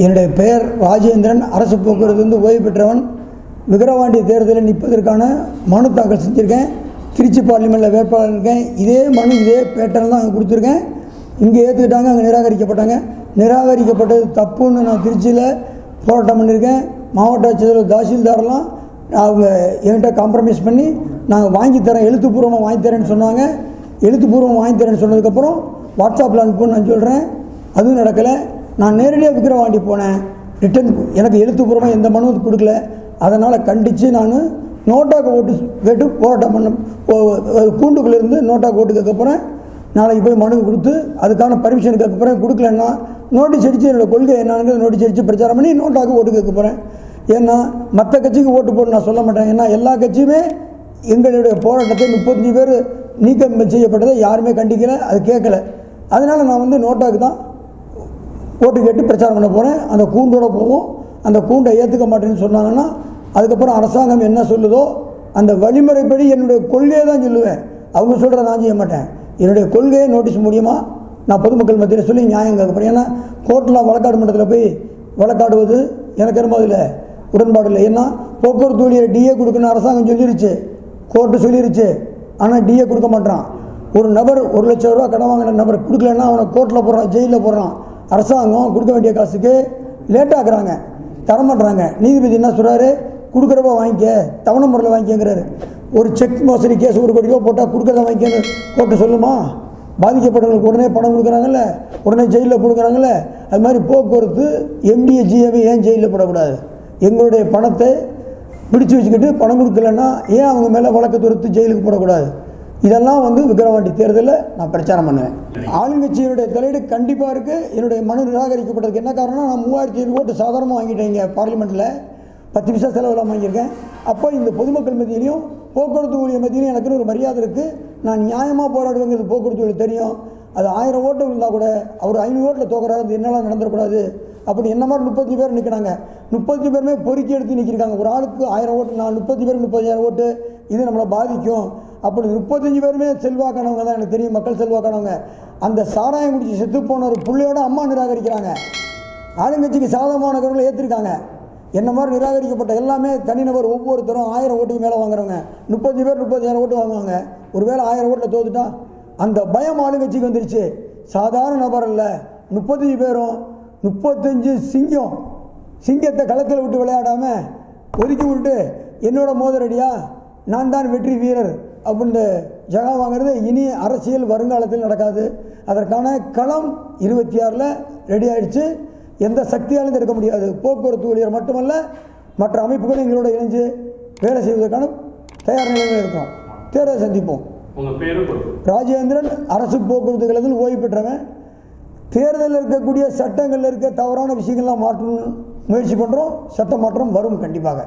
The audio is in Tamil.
என்னுடைய பெயர் ராஜேந்திரன். அரசு போக்குவரத்து வந்து ஓய்வு பெற்றவன். விக்கிரவாண்டி தேர்தலில் நிற்பதற்கான மனு தாக்கல் செஞ்சுருக்கேன். திருச்சி பார்லிமெண்ட்டில் வேட்பாளர் இருக்கேன். இதே மனு இதே பேட்டர்ன் தான் அங்கே கொடுத்துருக்கேன். இங்கே ஏற்றுக்கிட்டாங்க அங்கே நிராகரிக்கப்பட்டாங்க. நிராகரிக்கப்பட்டது தப்புன்னு நான் திருச்சியில் போராட்டம் பண்ணியிருக்கேன் மாவட்ட ஆட்சியர் தாசில்தாரெலாம் அவங்க என்கிட்ட காம்ப்ரமைஸ் பண்ணி நாங்கள் வாங்கி தரேன் எழுத்துப்பூர்வமாக வாங்கி தரேன்னு சொன்னாங்க. எழுத்துப்பூர்வம் வாங்கி தரேன்னு சொன்னதுக்கப்புறம் வாட்ஸ்அப்பில் அனுப்புன்னு நான் சொல்கிறேன் அதுவும் நடக்கலை. நான் நேரடியாக விக்கிரவாண்டி போனேன். ரிட்டன் எனக்கு எழுத்துப்பூர்வமாக எந்த மனுவும் கொடுக்கல. அதனால் கண்டித்து நான் நோட்டாக்கு ஓட்டு கேட்டு போராட்டம் பண்ண கூண்டுக்குள்ளேருந்து நோட்டாக்கு ஓட்டு கேட்க போகிறேன் நாளைக்கு போய் மனு கொடுத்து அதுக்கான பர்மிஷன் கேட்க போகிறேன் கொடுக்கலன்னா நோட்டீஸ் அடித்து என்னோடய கொள்கை என்னங்கிறது நோட்டீஸ் அடித்து பிரச்சாரம் பண்ணி நோட்டாக்கு ஓட்டு கேட்க போகிறேன் ஏன்னா மற்ற கட்சிக்கு ஓட்டு போட்டு நான் சொல்ல மாட்டேன். ஏன்னா எல்லா கட்சியுமே எங்களுடைய போராட்டத்தை முப்பத்தஞ்சு பேர் நீக்கம் செய்யப்பட்டதை யாருமே கண்டிக்கல அது கேட்கல. அதனால் நான் வந்து நோட்டாக்கு தான் ஓட்டு கேட்டு பிரச்சாரம் பண்ண போகிறேன் அந்த கூண்டோட போவோம். அந்த கூண்டை ஏற்றுக்க மாட்டேன்னு சொன்னாங்கன்னா அதுக்கப்புறம் அரசாங்கம் என்ன சொல்லுதோ அந்த வழிமுறைப்படி என்னுடைய கொள்கையை தான் சொல்லுவேன். அவங்க சொல்கிற நான் செய்ய மாட்டேன். என்னுடைய கொள்கையை நோட்டீஸ் மூலியமாக நான் பொதுமக்கள் மத்தியில் சொல்லி நியாயம் கேட்கப்படும் போகிறேன் ஏன்னா கோர்ட்டில் வழக்காடு மன்றத்தில் போய் வழக்காடுவது எனக்கு என்னமோ அதில் உடன்பாடு இல்லை. ஏன்னா போக்குவரத்து ஊழியர் டிஏ கொடுக்கணும் அரசாங்கம் சொல்லிருச்சு. கோர்ட்டு சொல்லிருச்சு. ஆனால் டிஏ கொடுக்க மாட்டான் ஒரு நபர் ஒரு லட்சம் ரூபா கடன் வாங்கின நபர் கொடுக்கலன்னா அவனை கோர்ட்டில் போடுறான் ஜெயிலில் போடுறான். அரசாங்கம் கொடுக்க வேண்டிய காசுக்கு லேட்டாக்குறாங்க தரமாட்டுறாங்க நீதிபதி என்ன சொல்கிறாரு கொடுக்குறப்ப வாங்கிக்க. தவணை முறையில் வாங்கிக்கங்கிறாரு. ஒரு செக் மோசடி கேஸ் ஒரு கோடி ரூபா போட்டால் கொடுக்குறத வாங்கிக்க கோர்ட்டு சொல்லுமா? பாதிக்கப்பட்டவங்களுக்கு உடனே பணம் கொடுக்குறாங்கல்ல? உடனே ஜெயிலில் கொடுக்குறாங்கல்ல? அது மாதிரி போக்குவரத்து எம்டிஏ ஜிஎம்ஏ ஏன் ஜெயிலில் போடக்கூடாது? எங்களுடைய பணத்தை பிடிச்சு வச்சுக்கிட்டு பணம் கொடுக்கலன்னா ஏன் அவங்க மேலே வழக்கு துரத்து ஜெயிலுக்கு போடக்கூடாது? இதெல்லாம் வந்து விக்கிரவாண்டி தேர்தலில் நான் பிரச்சாரம் பண்ணுவேன். ஆளுங்கட்சியினுடைய தலையீடு கண்டிப்பாக இருக்குது என்னுடைய மனு நிராகரிக்கப்பட்டதுக்கு என்ன காரணம் நான் மூவாயிரத்தி ஐநூறு ஓட்டு சாதாரணமாக வாங்கிட்டேன் இங்கே பார்லிமெண்ட்டில் பத்து பைசா செலவில் வாங்கியிருக்கேன். அப்போ இந்த பொதுமக்கள் மத்தியிலையும் போக்குவரத்து ஊழியர் மத்தியிலையும் எனக்குன்னு ஒரு மரியாதை இருக்குது நான் நியாயமாக போராடுவேங்கிறது போக்குவரத்து ஊழியர் தெரியும். அது ஆயிரம் ஓட்டு இருந்தால் கூட அவர் ஐநூறு ஓட்டில் தோக்குறாரு அது என்னால் நடந்துடக்கூடாது. அப்படி என்ன மாதிரி முப்பத்தஞ்சு பேர் நிற்கிறாங்க முப்பத்தஞ்சு பேருமே பொறுக்கி எடுத்து நிற்கிறாங்க ஒரு ஆளுக்கு ஆயிரம் ஓட்டு நான் முப்பத்தஞ்சு பேர் முப்பதாயிரம் ஓட்டு இது நம்மளை பாதிக்கும். அப்படி முப்பத்தஞ்சு பேருமே செல்வாக்கானவங்க தான் எனக்கு தெரியும் மக்கள் செல்வாக்கானவங்க. அந்த சாராயம் குடிச்சு செத்து போன ஒரு பிள்ளையோட அம்மா நிராகரிக்கிறாங்க. ஆளுங்கட்சிக்கு சாதகமானவர்களை ஏற்றிருக்காங்க என்ன மாதிரி நிராகரிக்கப்பட்ட எல்லாமே தனிநபர் ஒவ்வொருத்தரும் ஆயிரம் ஓட்டுக்கு மேலே வாங்குறவங்க. முப்பத்தஞ்சு பேர் முப்பத்தஞ்சாயிரம் ஓட்டு வாங்குவாங்க. ஒருவேளை ஆயிரம் ஓட்டில் தோத்துட்டா? அந்த பயம் ஆளுங்கட்சிக்கு வந்துருச்சு. சாதாரண நபர் இல்லை முப்பத்தஞ்சு பேரும் முப்பத்தஞ்சு சிங்கம். சிங்கத்தை களத்தில் விட்டு விளையாடாமல் ஒதுக்கி விட்டு என்னோட மோதரடியா நான் தான் வெற்றி வீரர். அப்படின்னு ஜகா வாங்குறது இனி அரசியல் வருங்காலத்தில் நடக்காது. அதற்கான களம் இருபத்தி ஆறில் ரெடி ஆயிடுச்சு. எந்த சக்தியாலும் இருக்க முடியாது. போக்குவரத்து ஊழியர் மட்டுமல்ல மற்ற அமைப்புகளும் எங்களோட இணைஞ்சு வேலை செய்வதற்கான தயார் நிலையில் இருக்கிறோம் தேர்தலை சந்திப்போம். ராஜேந்திரன் அரசு போக்குவரத்து கழகத்தில் ஓய்வு பெற்றவன். தேர்தலில் இருக்கக்கூடிய சட்டங்களில் இருக்க தவறான விஷயங்கள்லாம் மாற்றணும்னு முயற்சி பண்ணுறோம் சட்ட மாற்றம் வரும் கண்டிப்பாக.